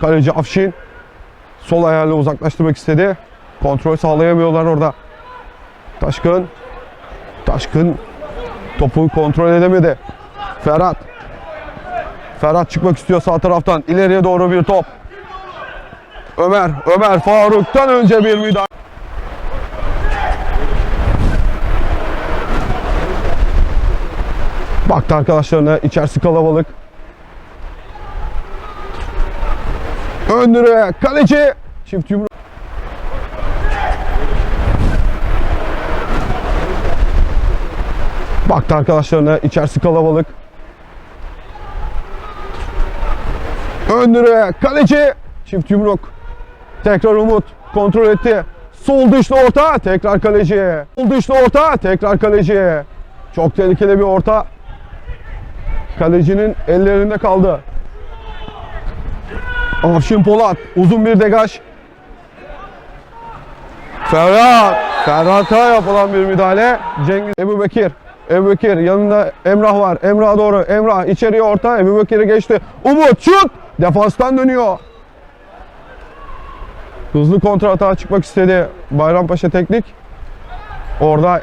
Kaleci Afşin sol ayağıyla uzaklaştırmak istedi. Kontrol sağlayamıyorlar orada. Taşkın. Taşkın topu kontrol edemedi. Ferhat. Ferhat çıkmak istiyor sağ taraftan. İleriye doğru bir top. Ömer. Ömer Faruk'tan önce bir müdahale. Baktı arkadaşlarına içerisi kalabalık. Ön direğe kaleci. Çift yumruk. Baktı arkadaşlarına içerisi kalabalık. Ön direğe kaleci. Çift yumruk. Tekrar Umut kontrol etti. Sol dışlı orta tekrar kaleci. Sol dışlı orta tekrar kaleci. Çok tehlikeli bir orta. Kalecinin ellerinde kaldı. Afşin Polat uzun bir degaj. Ferhat. Ferhat'a yapılan bir müdahale. Cengiz Ebu Bekir. Ebu Bekir yanında Emrah var. Emrah doğru. Emrah içeriye orta. Ebu Bekir'e geçti. Umut şut. Defanstan dönüyor. Hızlı kontra atağa çıkmak istedi. Bayrampaşa Teknik. Orada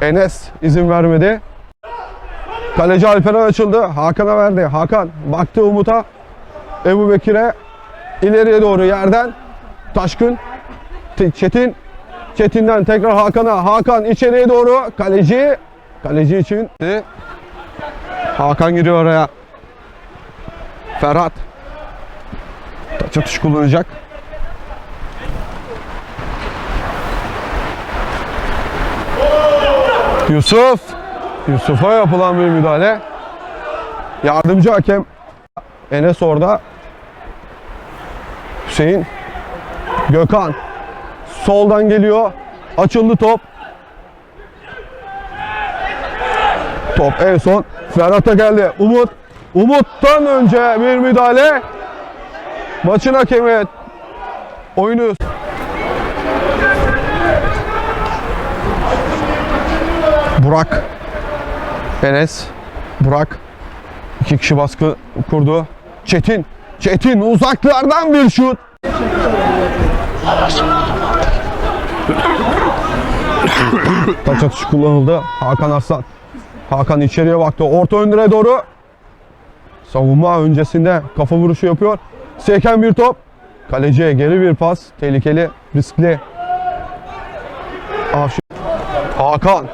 Enes izin vermedi. Kaleci Alperen açıldı. Hakan'a verdi. Hakan baktı Umut'a. Ebu Bekir'e ileriye doğru yerden Taşkın Çetin Çetin'den tekrar Hakan'a. Hakan içeriye doğru kaleci kaleci için Hakan giriyor oraya. Ferhat taç atış kullanacak. Yusuf Yusuf'a yapılan bir müdahale. Yardımcı hakem Enes orada Hüseyin Gökhan soldan geliyor. Açıldı top. Top en son Ferhat'a geldi. Umut Umut'tan önce bir müdahale. Maçın hakemi oyunu Burak Enes Burak iki kişi baskı kurdu. Çetin Çetin uzaklardan bir şut. Taç atışı kullanıldı. Hakan Arslan. Hakan içeriye baktı. Orta ön direğe doğru. Savunma öncesinde kafa vuruşu yapıyor. Seken bir top. Kaleciye geri bir pas. Tehlikeli, riskli. Afşin. Hakan.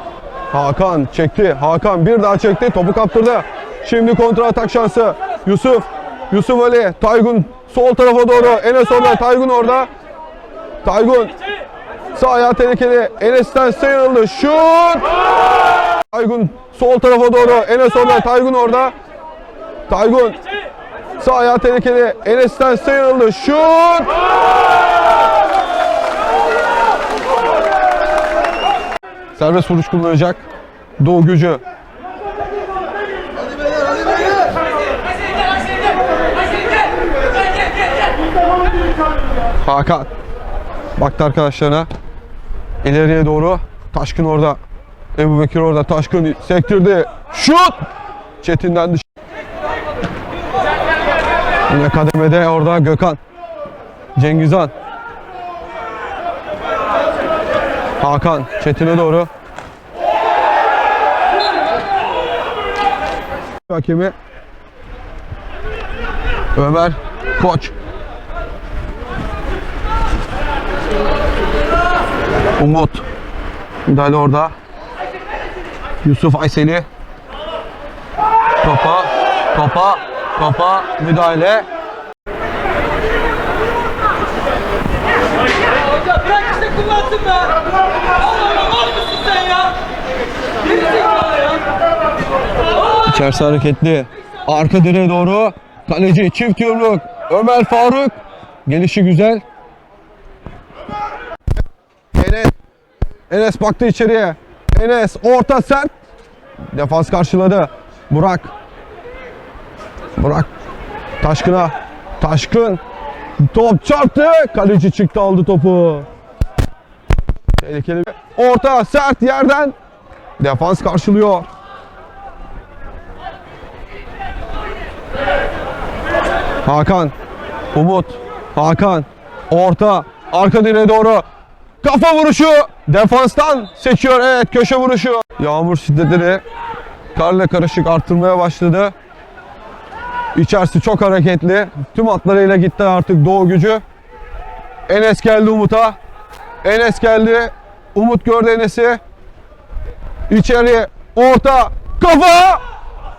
Hakan çekti. Hakan bir daha çekti. Topu kaptırdı. Şimdi kontra atak şansı. Yusuf. Yusuf Ali. Taygun sol tarafa doğru. Enes orada. Taygun orada. Taygun. Sağ ayağı tehlikeli. Enes'ten sıyrıldı. Şut. Taygun sol tarafa doğru. Enes orada. Taygun orada. Taygun. Sağ ayağı tehlikeli. Enes'ten sıyrıldı. Şut. Serbest vuruş kullanacak. Doğu gücü. Hakan. Baktı arkadaşlarına. İleriye doğru. Taşkın orada. Ebu Bekir orada. Taşkın sektirdi. Şut! Çetin'den dış. Yine kademede orada Gökhan. Cengizhan. Hakan Çetin'e doğru. Hakemi Ömer Koç. Umut. Müdahale orada. Yusuf Ayseli. Topa, topa, topa müdahale. Bırak işte kullansın be. İçerisi hareketli. Arka direğe doğru. Kaleci çift yumruk. Ömer Faruk. Gelişi güzel. Enes. Enes baktı içeriye. Enes orta sert. Defans karşıladı. Burak. Burak. Taşkın'a. Taşkın. Top çarptı. Kaleci çıktı aldı topu. Tehlikeli. Orta sert yerden. Defans karşılıyor. Hakan. Umut, Hakan, orta, arka direğe doğru. Kafa vuruşu. Defanstan seçiyor. Evet köşe vuruşu. Yağmur şiddetini karla karışık arttırmaya başladı. İçerisi çok hareketli. Tüm hatlarıyla gitti artık Doğu gücü. Enes geldi Umut'a. Enes geldi. Umut gördü Enes'i. İçeri orta kafa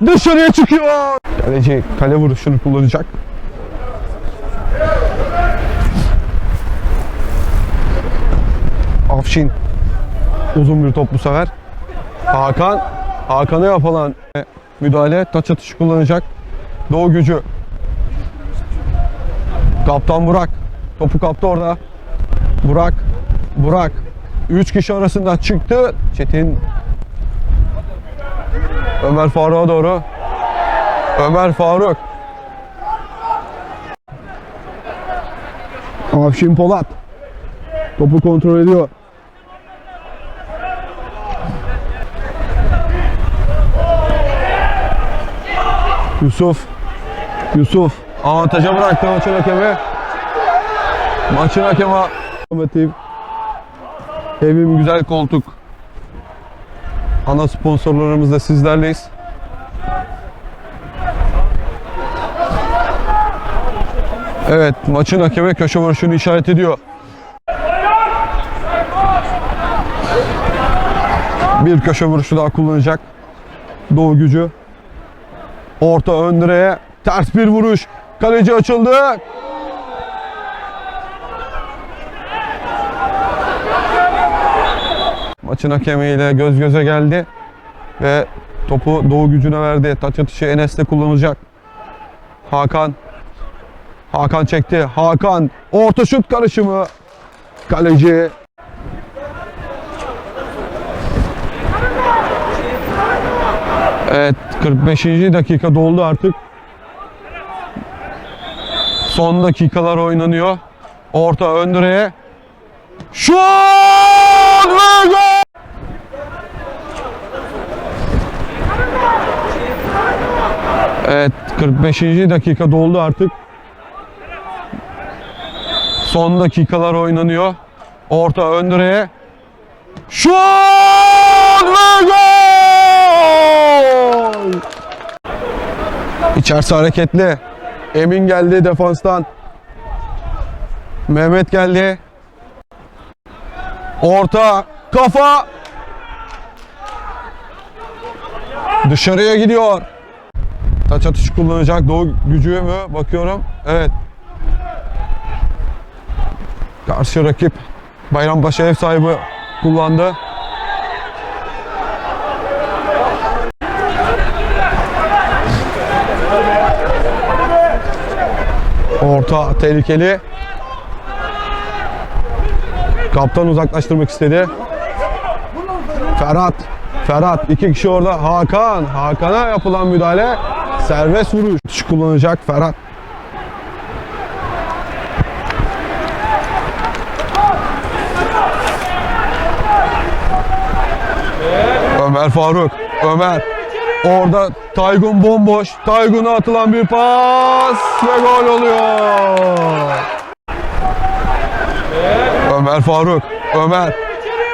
dışarıya çıkıyor. Kaleci kale vuruşunu kullanacak. Afşin uzun bir top bu sefer. Hakan Hakan'a yapılan müdahale taç atışı kullanacak. Doğu gücü. Kaptan Burak. Topu kaptı orada. Burak. Burak. Üç kişi arasında çıktı. Çetin. Ömer Faruk'a doğru. Ömer Faruk. Afşin Polat. Topu kontrol ediyor. Yusuf. Yusuf. Avantaja bıraktı maçın hakemi. Maçın hakemi. Lokomotiv. Evim güzel koltuk. Ana sponsorlarımız da sizlerleyiz. Evet maçın hakemi köşe vuruşunu işaret ediyor. Bir köşe vuruşu daha kullanacak. Doğu gücü. Orta ön direğe ters bir vuruş. Kaleci açıldı. Maçın hakemiyle göz göze geldi. Ve topu Doğu gücüne verdi. Taç atışı Enes'te kullanılacak. Hakan. Hakan çekti. Hakan. Orta şut karışımı. Kaleci. Evet 45. dakika doldu artık. Son dakikalar oynanıyor. Orta ön direğe. Şut ve gol! Evet 45. dakika doldu artık. Son dakikalar oynanıyor. Orta ön direğe. Şut ve gol! İçerisi hareketli. Emin geldi defanstan. Mehmet geldi. Orta, kafa. Dışarıya gidiyor. Taç atışı kullanacak. Doğu gücü mü? Bakıyorum. Evet. Karşı rakip Bayrampaşa ev sahibi kullandı. Orta tehlikeli. Kaptan uzaklaştırmak istedi. Ferhat. Ferhat iki kişi orada. Hakan. Hakan'a yapılan müdahale. Serbest vuruş kullanacak Ferhat. Ömer Faruk. Ömer. Orada Taygun bomboş. Taygun'a atılan bir pas ve gol oluyor. Ömer Faruk. Ömer.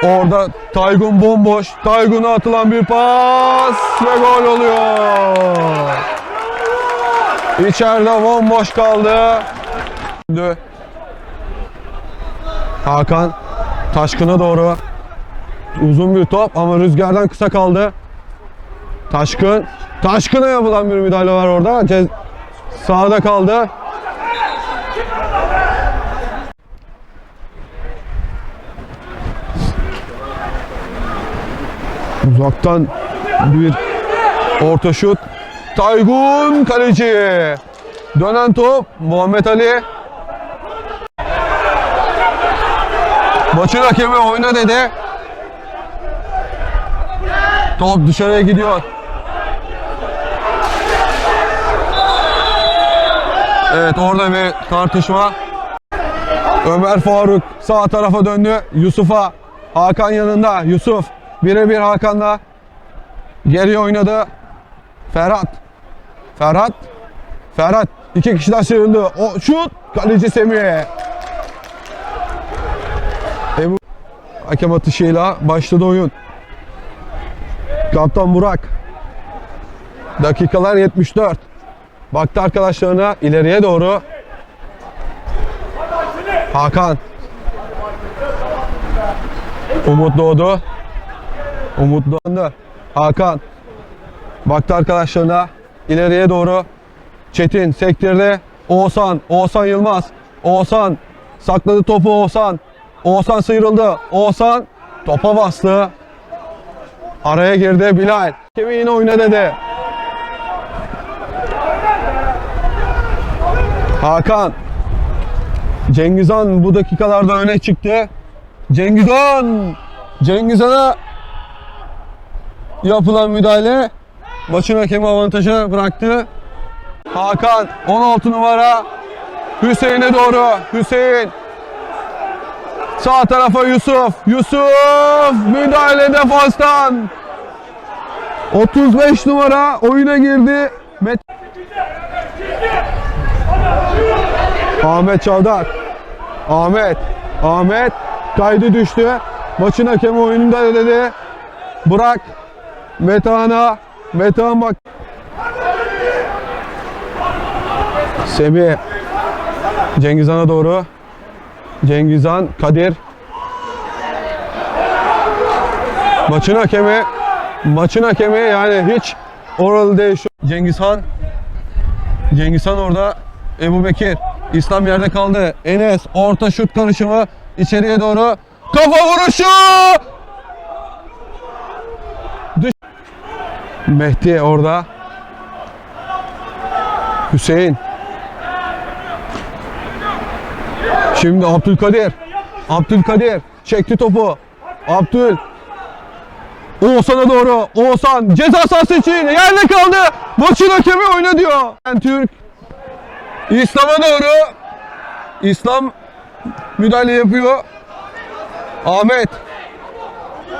Orada Taygun bomboş. Taygun'a atılan bir pas ve gol oluyor. İçeride bomboş kaldı. Hakan Taşkın'a doğru uzun bir top ama rüzgardan kısa kaldı. Taşkın. Taşkın'a yapılan bir müdahale var orada. Ce- sağda kaldı. Uzaktan bir orta şut. Taygun kaleci. Dönen top Muhammed Ali. Maçın hakemi oyna dedi. Top dışarıya gidiyor. Evet orada bir tartışma. Ömer Faruk sağ tarafa döndü. Yusuf'a. Hakan yanında. Yusuf birebir Hakan'la. Geri oynadı. Ferhat. Ferhat. Ferhat İki kişiden sıyrıldı. O şut. Kaleci Semih. Ebu hakem atışıyla başladı oyun. Kaptan Burak. Dakikalar 74. Baktı arkadaşlarına ileriye doğru. Hakan. Umut doğdu. Umut doğdu. Hakan. Baktı arkadaşlarına ileriye doğru. Çetin sektirdi. Oğuzhan. Oğuzhan Yılmaz. Oğuzhan. Sakladı topu Oğuzhan. Oğuzhan sıyrıldı. Oğuzhan topa bastı. Araya girdi Bilal. Kimi yine oyna dedi. Hakan. Cengizhan bu dakikalarda öne çıktı. Cengizhan. Cengizhan'a yapılan müdahale maçın hakemi avantaja bıraktı. Hakan 16 numara Hüseyin'e doğru. Hüseyin Sağ tarafa Yusuf. Yusuf müdahale defanstan. 35 numara oyuna girdi. Met Ahmet Çavdar. Ahmet. Ahmet kaydı düştü. Maçın hakemi oyununda dedi. Burak. Metehan'a. Metehan bak. Semih. Cengizhan'a doğru. Cengizhan, Kadir. Maçın hakemi, maçın hakemi yani hiç oralı şu. Cengizhan, Cengizhan orada. Ebu Bekir, İslam yerde kaldı. Enes, orta şut karışımı içeriye doğru. Kafa vuruşu! Dış. Mehdi orada. Hüseyin. Şimdi Abdülkadir. Abdülkadir çekti topu. Abdül. Oğuzhan'a doğru. Oğuzhan ceza sahası için yerde kaldı. Maçın hakemi oyna diyor. Türk. İslam'a doğru. İslam müdahale yapıyor. Ahmet.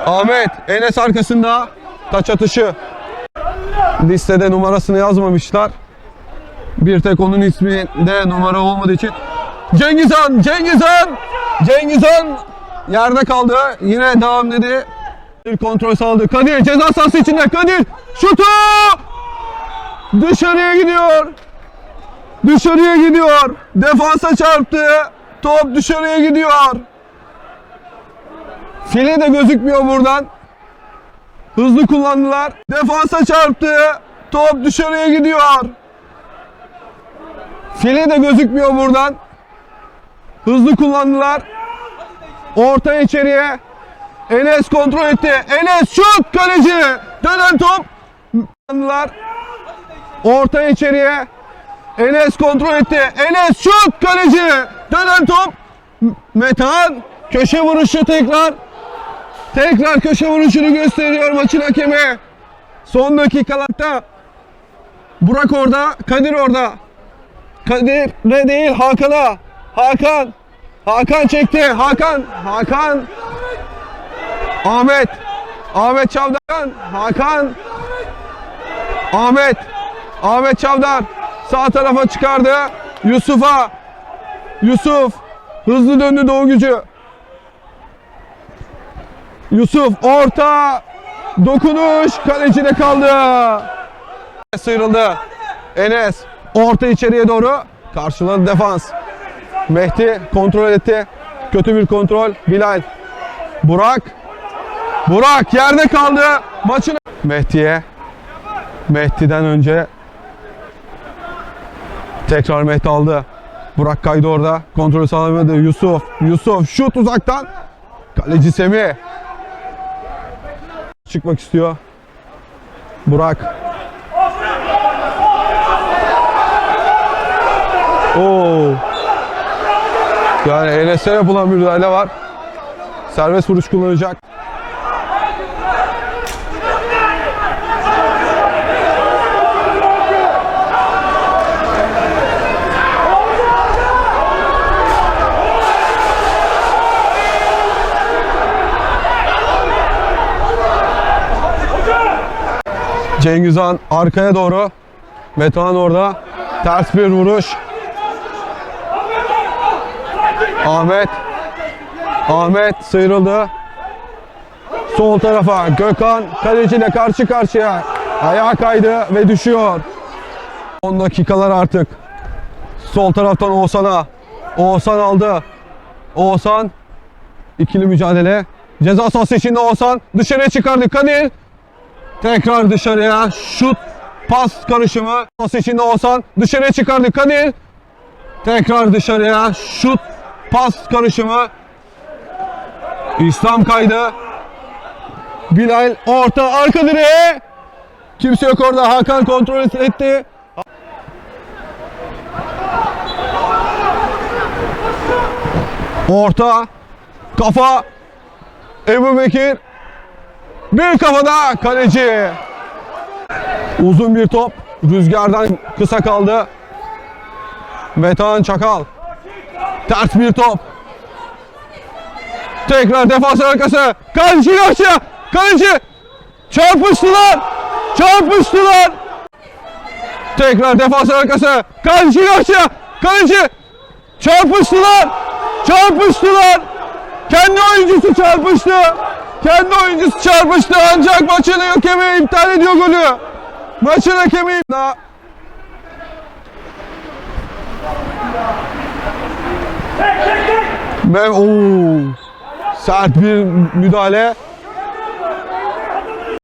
Ahmet. Enes arkasında. Taç atışı. Listede numarasını yazmamışlar. Bir tek onun isminde numara olmadığı için Cengizhan, Cengizhan, Cengizhan yerde kaldı. Yine devam dedi. Bir kontrol sağladı. Kadir ceza sahası içinde. Kadir şutu dışarıya gidiyor. Dışarıya gidiyor. Defansa çarptı. Top dışarıya gidiyor. File de gözükmüyor buradan. Hızlı kullandılar. Defansa çarptı. Top dışarıya gidiyor. File de gözükmüyor buradan. Hızlı kullandılar. Orta içeriye. Enes kontrol etti. Enes şut kaleci. Dönen top. Orta içeriye. Enes kontrol etti. Enes şut kaleci. Dönen top. Metehan köşe vuruşu tekrar. Tekrar köşe vuruşunu gösteriyor maçın hakemi. Son dakikalarda Burak orada, Kadir orada. Kadir'e değil Hakan'a. Hakan. Hakan çekti. Hakan. Hakan. Ahmet. Ahmet Çavdar. Hakan. Ahmet. Ahmet Çavdar. Sağ tarafa çıkardı. Yusuf'a. Yusuf. Hızlı döndü Doğu Gücü. Yusuf orta. Dokunuş. Kalecide kaldı. Sıyrıldı. Enes. Orta içeriye doğru. Karşıladı defans. Mehdi kontrol etti. Kötü bir kontrol. Bilal. Burak. Burak yerde kaldı. Maçın Mehdi'ye. Mehdi'den önce tekrar Mehdi aldı. Burak kaydı orada. Kontrolü sağlamadı. Yusuf. Yusuf şut uzaktan. Kaleci Semih. Çıkmak istiyor. Burak. Oo. Yani Enes'e yapılan müdahale var. Serbest vuruş kullanacak. Cengizhan arkaya doğru. Metehan orada. Ters bir vuruş. Ahmet. Ahmet sıyrıldı. Sol tarafa Gökhan kaleciyle karşı karşıya. Ayağa kaydı ve düşüyor. 10 dakikalar artık. Sol taraftan Oğuzhan'a. Oğuzhan aldı. Oğuzhan ikili mücadele. Ceza sahası içinde Oğuzhan dışarıya çıkardı. Kadir tekrar dışarıya şut pas karışımı. Sahası içinde Oğuzhan dışarıya çıkardı. Kadir tekrar dışarıya şut pas karışımı. İslam kaydı. Bilal orta arka direğe. Kimse yok orada. Hakan kontrol etti. Orta. Kafa. Ebu Bekir. Bir kafada kaleci. Uzun bir top. Rüzgardan kısa kaldı. Metehan Çakal. Ters bir top. Tekrar defans arkası. Kaleci aşağı. Kaleci. Çarpıştılar. Çarpıştılar. Tekrar defans arkası. Kaleci aşağı. Kaleci. Çarpıştılar. Çarpıştılar. Kendi oyuncusu çarpıştı. Kendi oyuncusu çarpıştı ancak maçın hakemi iptal ediyor golü. Maçın hakemi iptal. Ve ooo sert bir müdahale.